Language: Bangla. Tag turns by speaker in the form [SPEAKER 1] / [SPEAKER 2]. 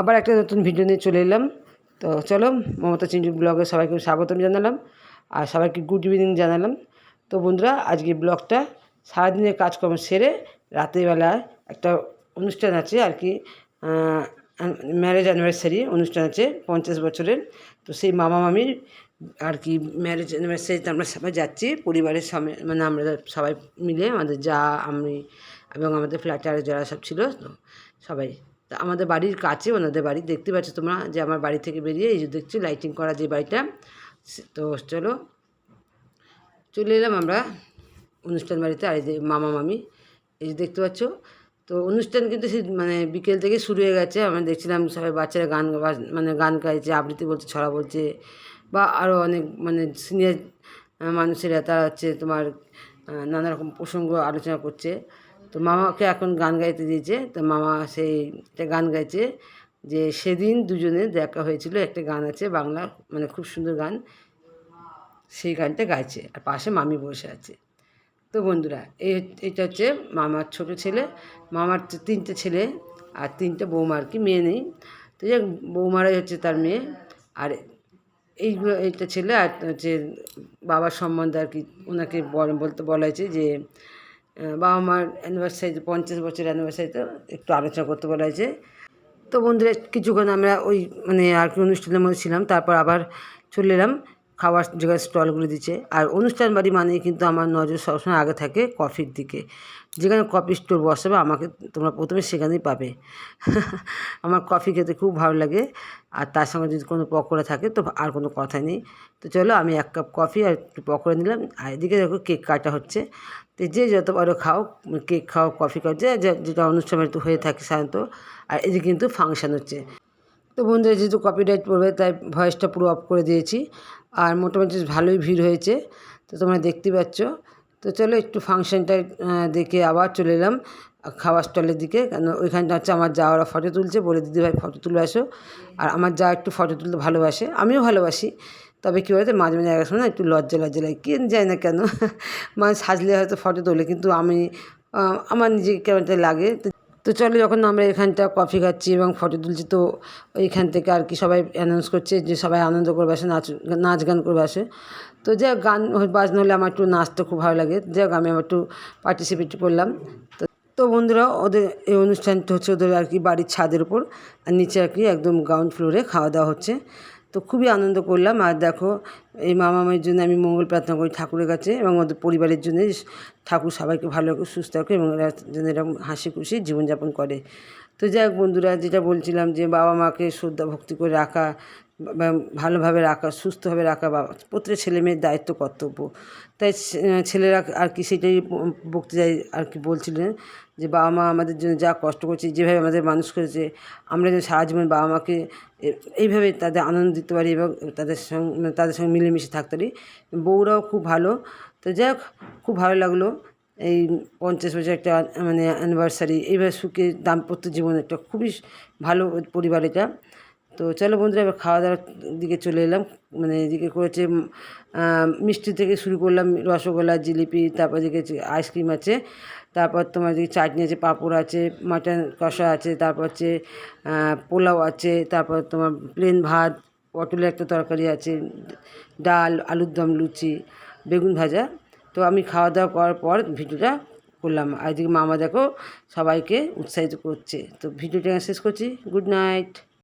[SPEAKER 1] আবার একটা নতুন ভিডিও নিয়ে চলে এলাম। তো চলো, মমতা চিন্টু ব্লগে সবাইকে স্বাগতম জানালাম আর সবাইকে গুড ইভিনিং জানালাম। তো বন্ধুরা, আজকে ব্লগটা সারাদিনের কাজকর্ম সেরে রাত্রিবেলা একটা অনুষ্ঠান আছে আর কি ম্যারেজ অ্যানিভার্সারি অনুষ্ঠান আছে পঞ্চাশ বছরের। তো সেই মামা মামির আর কি ম্যারেজ অ্যানিভার্সারিতে আমরা সবাই যাচ্ছি, পরিবারের সামনে মানে আমরা সবাই মিলে, আমাদের যা, আমি এবং আমাদের ফ্ল্যাটে আরও যারা সব ছিল, সবাই আমাদের বাড়ির কাছে, ওনাদের বাড়ি, দেখতে পাচ্ছ তোমরা যে আমার বাড়ি থেকে বেরিয়ে এই যে দেখছি লাইটিং করা যে বাড়িটা। তো চলো, চলে এলাম আমরা অনুষ্ঠান বাড়িতে, আর এই যে মামা মামি, এই যে দেখতে পাচ্ছ। তো অনুষ্ঠান কিন্তু সেই মানে বিকেল থেকে শুরু হয়ে গেছে, আমরা দেখছিলাম সবাই বাচ্চারা গান মানে গান গাইছে, আবৃত্তি বলছে, ছড়া বলছে, বা আরও অনেক মানে সিনিয়র মানুষেরা, তারা হচ্ছে তোমার নানা রকম প্রসঙ্গ আলোচনা করছে। তো মামাকে এখন গান গাইতে দিয়েছে। তো মামা সেই একটা গান গাইছে যে সেদিন দুজনে দেখা হয়েছিল, একটা গান আছে বাংলা মানে খুব সুন্দর গান। সেই গানটা গাইছে আর পাশে মামি বসে আছে। তো বন্ধুরা, এই এটা হচ্ছে মামার ছোট ছেলে। মামার তিনটে ছেলে আর তিনটে বৌমা আর কি, মেয়ে নেই। তো যাই বৌমারাই হচ্ছে তার মেয়ে। আর এইগুলো, এইটা ছেলে আর হচ্ছে বাবার সম্বন্ধে আর কি ওনাকে বল- বলতে বলা হয়েছে যে বাবা মার অ্যানিভার্সারি পঞ্চাশ বছর অ্যানিভার্সারিতে একটু আলোচনা করতে বলা হয়েছে তো বন্ধুরা, কিছুক্ষণ আমরা ওই মানে আর কি অনুষ্ঠানের মধ্যে ছিলাম, তারপর আবার চলে এলাম। খাওয়ার জায়গায় স্টলগুলো দিচ্ছে। আর অনুষ্ঠান বাড়ি মানেই কিন্তু আমার নজর সবসময় আগে থাকে কফির দিকে। যেখানে কফি স্টোর বসাবে, আমাকে তোমরা প্রথমে সেখানেই পাবে। আমার কফি খেতে খুব ভালো লাগে। আর তার সঙ্গে যদি কোনো পকোড়া থাকে, তো আর কোনো কথা নেই। তো চলো, আমি এক কাপ কফি আর একটু পকোড়া নিলাম। আর এদিকে দেখো কেক কাটা হচ্ছে। তো যে যত পারো খাও, কেক খাও, কফি খাও, যে যেটা অনুষ্ঠান হয়ে থাকে সাধারণত। আর এদিকে কিন্তু ফাংশন হচ্ছে। তো বন্ধুরা, যেহেতু কপিরাইট পড়বে, তাই ভয়েসটা পুরো অফ করে দিয়েছি। আর মোটামুটি ভালোই ভিড় হয়েছে, তো তোমরা দেখতে পাচ্ছ। তো চলো একটু ফাংশনটা দেখে আবার চলে এলাম খাওয়ার স্টলের দিকে। কেন ওইখানটা হচ্ছে আমার যা ওরা ফটো তুলছে, বলে দিদি ভাই ফটো তুলে আসো। আর আমার যা একটু ফটো তুলতে ভালোবাসে, আমিও ভালোবাসি। তবে কী বলতে, মাঝে মাঝে এক সময় একটু লজ্জা লজ্জা লাগে, কে যায় না কেন? মানে সাজলে হয়তো ফটো তোলে, কিন্তু আমি আমার নিজেকে কেমন লাগে। তো চলো যখন আমরা এখানটা কফি খাচ্ছি এবং ফটো তুলছি, তো ওইখান থেকে আর কি সবাই অ্যানাউন্স করছে যে সবাই আনন্দ করবে, আসে, নাচ নাচ গান করবে, আসে। তো যা গান বাজনা হলে আমার একটু নাচতে খুব ভালো লাগে। যাই হোক, আমি আমার একটু পার্টিসিপেট করলাম। তো তো বন্ধুরা, ওদের এই অনুষ্ঠানটা হচ্ছে ওদের আর কি বাড়ির ছাদের উপর। আর নিচে আর কি একদম গ্রাউন্ড ফ্লোরে খাওয়া দাওয়া হচ্ছে। তো খুবই আনন্দ করলাম। আর দেখো, এই মামা মায়ের জন্য আমি মঙ্গল প্রার্থনা করি ঠাকুরের কাছে এবং আমাদের পরিবারের জন্য ঠাকুর সবাইকে ভালো সুস্থ রাখে এবং এরা যেন এরকম হাসি খুশি জীবনযাপন করে। তো যাই হোক বন্ধুরা, যেটা বলছিলাম যে বাবা মাকে শ্রদ্ধা ভক্তি করে রাখা ভালোভাবে রাখা, সুস্থভাবে রাখা বাবা প্রত্যেক ছেলে মেয়ের দায়িত্ব, কর্তব্য। তাই ছেলেরা আর কি সেটাই বক্তৃতায় আর কি বলছিলেন যে বাবা মা আমাদের জন্য যা কষ্ট করছে, যেভাবে আমাদের মানুষ করেছে, আমরা যেন সারা জীবন বাবা মাকে এইভাবে তাদের আনন্দ দিতে পারি এবং তাদের সঙ্গে তাদের সঙ্গে মিলেমিশে থাকতে পারি। বউরাও খুব ভালো। তো যাই খুব ভালো লাগল। এই পঞ্চাশ বছর একটা মানে অ্যানিভার্সারি এইভাবে সুখে দাম্পত্য জীবন একটা খুবই ভালো পরিবার এটা। তো চলো বন্ধুরা, এবার খাওয়া দাওয়ার দিকে চলে এলাম। মানে এদিকে করেছে মিষ্টি থেকে শুরু করলাম, রসগোল্লা, জিলিপি, তারপর এদিকে আইসক্রিম আছে। তারপর তোমার এদিকে চাটনি আছে, পাঁপড় আছে মাটন কষা আছে, তারপর হচ্ছে পোলাও আছে, তারপর তোমার প্লেন ভাত, পটলের একটা তরকারি আছে, ডাল আলুর দম লুচি, বেগুন ভাজা। তো আমি খাওয়া দাওয়া করার পর ভিডিওটা করলাম। আর এদিকে মামা দেখো সবাইকে উৎসাহিত করছে। তো ভিডিওটা শেষ করছি। Good night.